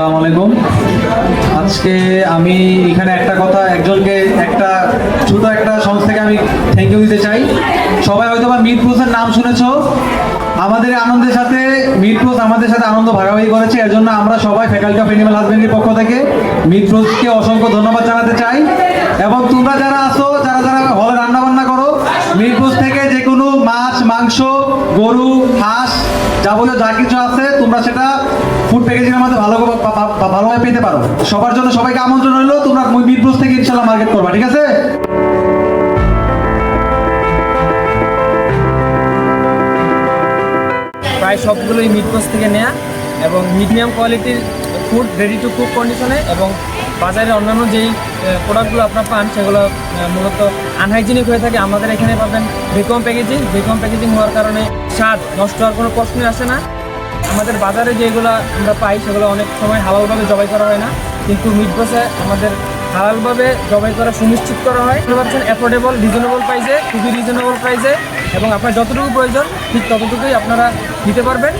আসসালামু আলাইকুম। আজকে আমি এখানে একটা কথা, একজনকে একটা ছোট একটা সংস্থাকে আমি থ্যাংক ইউ দিতে চাই। সবাই হয়তো বা মিট নাম শুনেছ। আমাদের আনন্দের সাথে, মিট প্রুস আমাদের সাথে আনন্দ ভাগাভাগি করেছে। এর জন্য আমরা সবাই ফ্যাকাল্টি অফ এনিম্যাল হাজবেন্ডের পক্ষ থেকে মিট প্রুসকে অসংখ্য ধন্যবাদ জানাতে চাই। এবং তোমরা যারা আসো যারা যারা হলে রান্না বান্না করো, মিট প্রুস থেকে যে কোনো মাছ, মাংস, গরু, হাঁস, যাবতীয় যা কিছু আছে, তোমরা সেটা ফুড প্যাকেজিং মধ্যে ভালো ভালোভাবে পেতে পারো। সবার জন্য সবাইকে আমন্ত্রণ রইল, তোমরা মিরপুর থেকে ইনশাল্লাহ মার্কেট করবা, ঠিক আছে? প্রায় সবগুলোই মিটকোস থেকে নেয়া এবং মিডিয়াম কোয়ালিটির ফুড রেডি টু কুক কন্ডিশনে এবং বাজারে অন্যান্য যেই প্রোডাক্টগুলো আপনার পান, সেগুলো মূলত আনহাইজিনিক হয়ে থাকে, আমাদের এখানে পাবেন ভেকম প্যাকেজিং ভেকম প্যাকেজিং হওয়ার কারণে স্বাদ নষ্ট হওয়ার কোনো প্রশ্নই আসে না। আমাদের বাজারে যেগুলো আমরা পাই সেগুলো অনেক সময় হালালভাবে জবাই করা হয় না। কিন্তু মিট বসে আমাদের হালালভাবে জবাই করা সুনিশ্চিত করা হয়। পাচ্ছেন অ্যাফোর্ডেবল রিজনেবল প্রাইসে খুবই রিজনেবল প্রাইসে এবং আপনার যতটুকু প্রয়োজন ঠিক ততটুকুই আপনারা দিতে পারবেন।